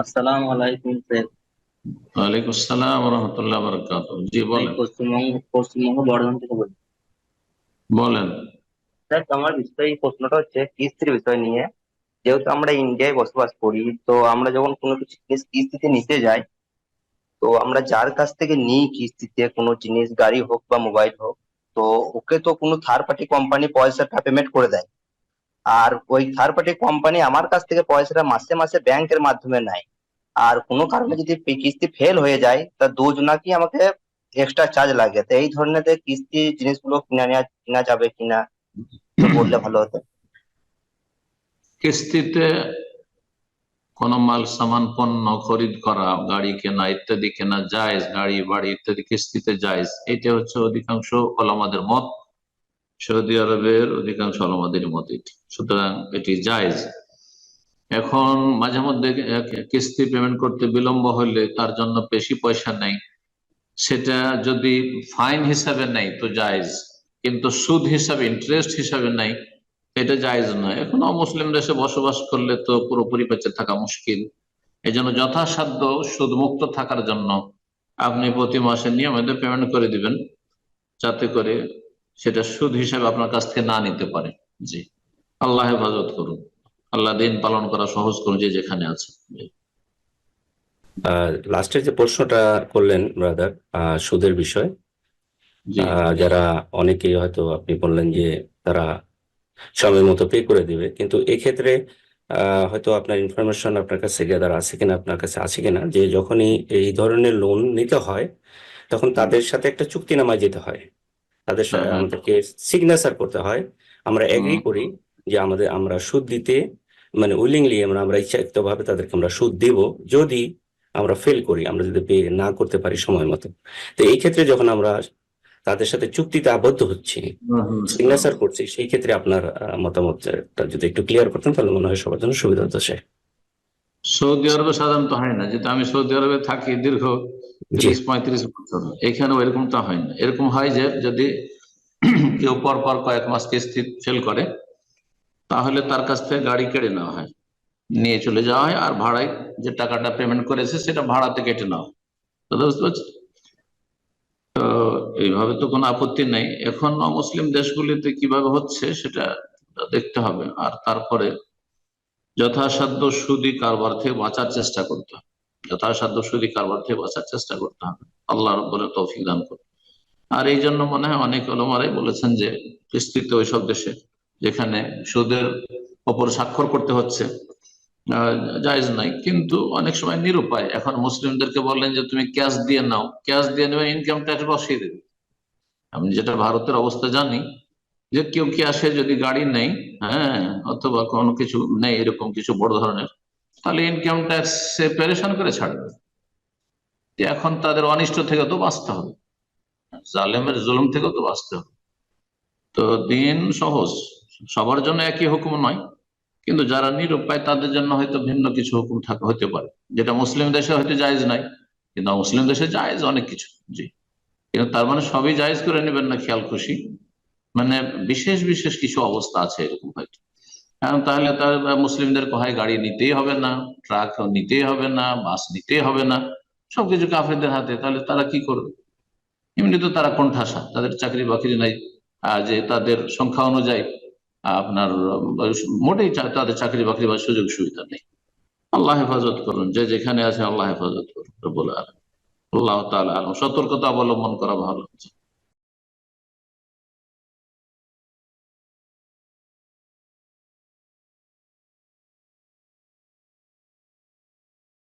আসসালামু আলাইকুম স্যার। ওয়ালাইকুম আসসালাম রহমতুল্লাহ বরকাত জি বলেন। পশ্চিমবঙ্গ পশ্চিমবঙ্গ বর্ধমান থেকে বলছি। বলেন। স্যার আমার বিষয় প্রশ্নটা হচ্ছে কিস্তির বিষয় নিয়ে। যেহেতু আমরা ইন্ডিয়ায় বসবাস করি তো আমরা যখন কোনো কিছু জিনিস কিস্তিতে নিতে যাই তো আমরা যার কাছ থেকে নিই কিস্তিতে কোনো জিনিস গাড়ি হোক বা মোবাইল হোক তো ওকে তো কোনো থার্ড পার্টি কোম্পানি পয়সাটা পেমেন্ট করে দেয়। আর ওই থার্ড পার্টি কোম্পানি আমার কাছ থেকে পয়সাটা মাসে মাসে ব্যাংকের মাধ্যমে নেয়। আর কোনো কারণে যদি কিস্তি ফেল হয়ে যায়, তা দুজনাকেই আমাকে এক্সট্রা চার্জ লাগে? তো এই ধরনের কিস্তি জিনিসগুলো কিনা নেওয়া কিনা যাবে কিনা বললে ভালো হতো। কিস্তিতে কোন মাল সামান পণ্য খরিদ করা, গাড়ি কেনা ইত্যাদি কেনা, জায়েজ গাড়ি বাড়ি ইত্যাদি কিস্তিতে জায়েজ এটা হচ্ছে অধিকাংশ ওলামাদের মত। সৌদি আরবের অধিকাংশ ওলামাদের মত সুতরাং এটি জায়জ। এখন মাঝে মধ্যে কিস্তি পেমেন্ট করতে বিলম্ব হলে তার জন্য বেশি পয়সা নেই। সেটা যদি ফাইন হিসাবে নেই তো জায়েজ। কিন্তু সুদ হিসাবে ইন্টারেস্ট হিসাবে নেই এটা জায়েজ নয়। এখন অমুসলিম দেশে বসবাস করলে তো পুরোপুরি বেঁচে থাকা মুশকিল। এই জন্য যথাসাধ্য সুদ মুক্ত থাকার জন্য আপনি প্রতি মাসে নিয়মিত পেমেন্ট করে দিবেন। যাতে করে সেটা সুদ হিসাবে আপনার কাছ থেকে না নিতে পারে। জি। আল্লাহ হেফাজত করুন। আল্লাহ দিন পালন করা সহজ করুন যে যেখানে আছে। লাস্টের যে প্রশ্নটা করলেন ব্রাদার সুদের বিষয় যারা অনেকেই হয়তো আপনি বললেন যে তারা সময় মতো পে করে দিবে কিন্তু এক্ষেত্রে আহ, হয়তো আপনার ইনফরমেশন আপনার কাছে গ্যাদার আছে কিনা আপনার কাছে আছে কিনা যে যখনই এই ধরনের লোন নিতে হয় তখন তাদের সাথে একটা চুক্তিনামায় যেতে হয়। তাদের সাথে হ্যাঁ, হ্যাঁ। আমাদেরকে সিগনেচার করতে হয়। আমরা এগ্রি করি যে আমাদের আমরা সুদ দিতে মানে উইলিংলি আমরা আমরা ইচ্ছাকৃত ভাবে তাদেরকে আমরা সুদ দেব যদি আমরা ফেল করি আমরা যদি পে না করতে পারি সময় মতো। তো এই ক্ষেত্রে যখন আমরা তাদের সাথে চুক্তিতে আবদ্ধ হচ্ছি সিগনেচার করছি সেই ক্ষেত্রে আপনার মতামতটা যদি একটু ক্লিয়ার করতেন তাহলে মনে হয় সবার জন্য সুবিধা হতো সে সৌদি আরবে সাধারণত হয় না। যেটা আমি সৌদি আরবে থাকি দীর্ঘ তিরিশ পঁয়ত্রিশ বছর। এখানেও এরকমটা হয় না। এরকম হয় যে যদি কেউ পর পর কয়েক মাস কিস্তি ফেল করে তাহলে তার কাছ থেকে গাড়ি কেড়ে নেওয়া হয়। নিয়ে চলে যাওয়া হয় আর ভাড়ায় যে টাকাটা পেমেন্ট করেছে সেটা ভাড়াতে কেটে নেওয়া হয়। বুঝতে পারছেন? তো এইভাবে তো কোনো আপত্তি নেই। এখন মুসলিম দেশগুলিতে কীভাবে হচ্ছে সেটা দেখতে হবে। আর তারপরে যথাসাধ্য সুদি কারবার থেকে বাঁচার চেষ্টা করতে হবে। যথাসাধ্য সুদি কারবার থেকে বাঁচার চেষ্টা করতে হবে। আল্লাহ বলে তৌফিক দান করুন। আর এই জন্য মনে হয় অনেক অলমারাই বলেছেন যে কিস্তিতে ওইসব দেশে যেখানে সুদের ওপর স্বাক্ষর করতে হচ্ছে জায়েজ নাই কিন্তু অনেক সময় নিরুপায়। এখন মুসলিমদেরকে বললেন যে, তুমি ক্যাশ দিয়ে নাও। ক্যাশ দিয়ে নেবে ইনকাম ট্যাক্স বসিয়ে দেবে। আমি যেটা ভারতের অবস্থা জানি, যে কেউ ক্যাশে যদি গাড়ি নেই হ্যাঁ অথবা কোনো কিছু নেই, এরকম কিছু বড় ধরনের তাহলে ইনকাম ট্যাক্স সে করে ছাড়বে। এখন তাদের অনিষ্ট থেকে তো বাঁচতে হবে। জালেমের জুলুম থেকেও তো বাঁচতে হবে। তো দিন সহজ। সবার জন্য একই হুকুম নয়, কিন্তু যারা নিরুপায় তাদের জন্য হয়তো ভিন্ন কিছু হুকুম থাকা হতে পারে। যেটা মুসলিম দেশে হয়তো জায়েজ নাই, কিন্তু মুসলিম দেশে জায়েজ অনেক কিছু। জি। কিন্তু তার মানে সবই জায়েজ করে নেবেন না, খেয়াল খুশি। মানে বিশেষ বিশেষ কিছু অবস্থা আছে এরকম হয়তো। তাহলে তার মুসলিমদেরকে হয় গাড়ি নিতেই হবে না, ট্রাক নিতেই হবে না, বাস নিতেই হবে না, সবকিছু কাফেরদের হাতে, তাহলে তারা কি করবে? এমনি তো তারা কোণঠাসা, তাদের চাকরি বাকরি নাই, আর যে তাদের সংখ্যা অনুযায়ী আপনার মোটেই তাদের চাকরি বাকরি বা সুযোগ সুবিধা নেই। আল্লাহ হেফাজত করুন, যে যেখানে আছে আল্লাহ হেফাজত করুন বলে আল্লাহ তাআলা আলম সতর্কতা অবলম্বন করা ভালো।